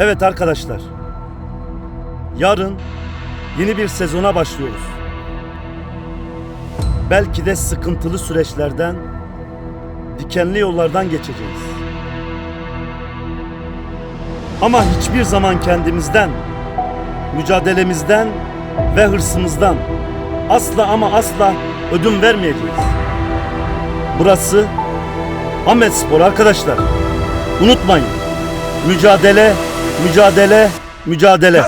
Evet arkadaşlar. Yarın yeni bir sezona başlıyoruz. Belki de sıkıntılı süreçlerden, dikenli yollardan geçeceğiz. Ama hiçbir zaman kendimizden, mücadelemizden ve hırsımızdan asla ama asla ödün vermeyeceğiz. Burası Ahmet Spor arkadaşlar. Unutmayın. Mücadele, mücadele, mücadele.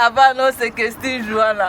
avant non c'est que Steve Joana.